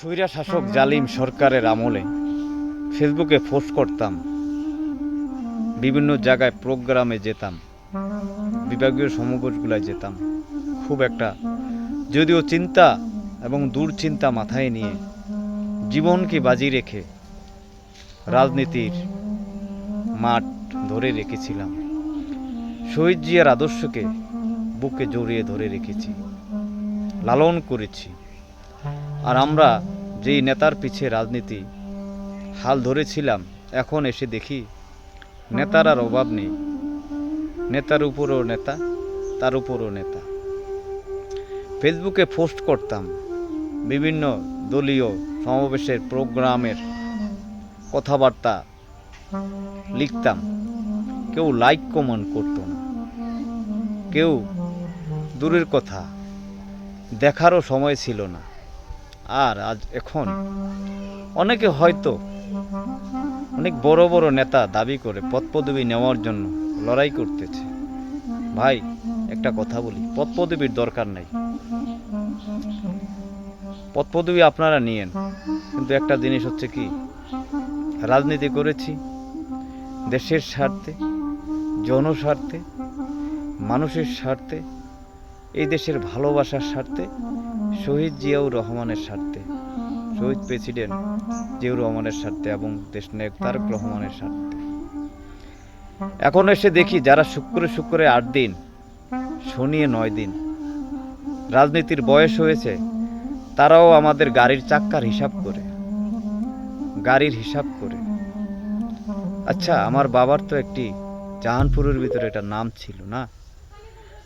স্বৈরা শাসক জালিম সরকারের আমলে ফেসবুকে পোস্ট করতাম। বিভিন্ন জায়গায় প্রোগ্রামে যেতাম। বিভাগীয় সমাবেশগুলোয় যেতাম। খুব একটা যদিও চিন্তা এবং দুশ্চিন্তা মাথায় নিয়ে জীবনকে বাজি রেখে রাজনীতির মাঠ ধরে রেখেছিলাম। শহীদ জিয়ার আদর্শকে বুকে জড়িয়ে ধরে রেখেছি। লালন করেছি। আর আমরা যেই নেতার পিছে রাজনীতি, হাল ধরেছিলাম, এখন এসে দেখি নেতার আর অভাব নেই। নেতার উপরও নেতা, তার উপরও নেতা। ফেসবুকে পোস্ট করতাম বিভিন্ন দলীয় সমাবেশের প্রোগ্রামের কথাবার্তা লিখতাম। কেউ লাইক কমেন্ট করতো না। কেউ দূরের কথা দেখারও সময় ছিল না। আর আজ এখন অনেকে হয়তো অনেক বড় বড় নেতা দাবি করে পদপদবি নেওয়ার জন্য লড়াই করতেছে। ভাই, একটা কথা বলি, পদপদবির দরকার নাই। পদপদবি আপনারা নিয়েন, কিন্তু একটা জিনিস হচ্ছে কি, রাজনীতি করেছি, দেশের স্বার্থে, জনস্বার্থে, মানুষের স্বার্থে এই দেশের ভালোবাসার স্বার্থে, শহীদ জিয়াউর রহমানের স্বার্থে, শহীদ প্রেসিডেন্ট জিয়াউর রহমানের স্বার্থে এবং দেশ নায়ক তারেক রহমানের স্বার্থে। এখন এসে দেখি যারা শুক্রে শুক্রে আট দিন শনিয়ে নয় দিন, রাজনীতির বয়স হয়েছে, তারাও আমাদের গাড়ির চাক্কার হিসাব করে, গাড়ির হিসাব করে। আচ্ছা আমার বাবার তো একটি জাহানপুরের ভিতরে একটা নাম ছিল না?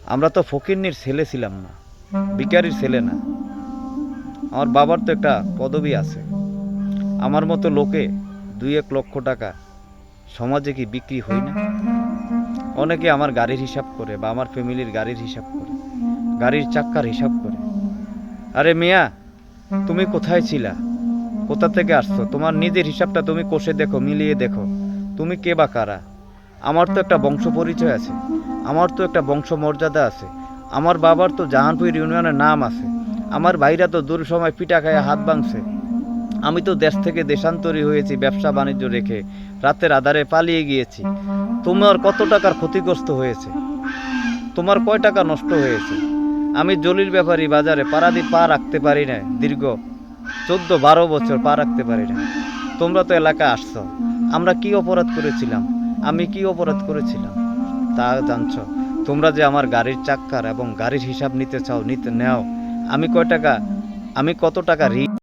আমরা তো ফকিরনির ছেলে ছিলাম না বিকারির ছেলে না। আমার বাবার তো একটা পদবি আছে। আমার মতো লোকে দুই এক লক্ষ টাকা সমাজে কি বিক্রি হয় না? অনেকে আমার গাড়ির হিসাব করে বা আমার ফ্যামিলির গাড়ির হিসাব করে, গাড়ির চাক্কার হিসাব করে। আরে মিয়া, তুমি কোথায় ছিলা? কোথা থেকে আসছো? তোমার নিজের হিসাবটা তুমি কষে দেখো, মিলিয়ে দেখো। তুমি কে বা কারা? আমার তো একটা বংশ পরিচয় আছে। আমার তো একটা বংশ মর্যাদা আছে। আমার বাবার তো জাহানপুর ইউনিয়নের নাম আছে। আমার ভাইরা তো দূর সময় পিঠা খায় হাত ভাঙছে আমি তো দেশ থেকে দেশান্তরী হয়েছি ব্যবসা বাণিজ্য রেখে। রাতের আধারে পালিয়ে গিয়েছি। তোমার কত টাকার ক্ষতিগ্রস্ত হয়েছে? তোমার কয় টাকা নষ্ট হয়েছে? আমি জলির ব্যাপারী বাজারে পারাদি পা রাখতে পারি না দীর্ঘ চোদ্দ বারো বছর পা রাখতে পারি না তোমরা তো এলাকা আসছো। আমরা কি অপরাধ করেছিলাম? আমি কি অপরাধ করেছিলাম? তা জানছ। তোমরা যে আমার গাড়ির চাক্কার এবং গাড়ির হিসাব নিতে চাও, নিতে নেও। আমি কয় টাকা আমি কত টাকা ঋণ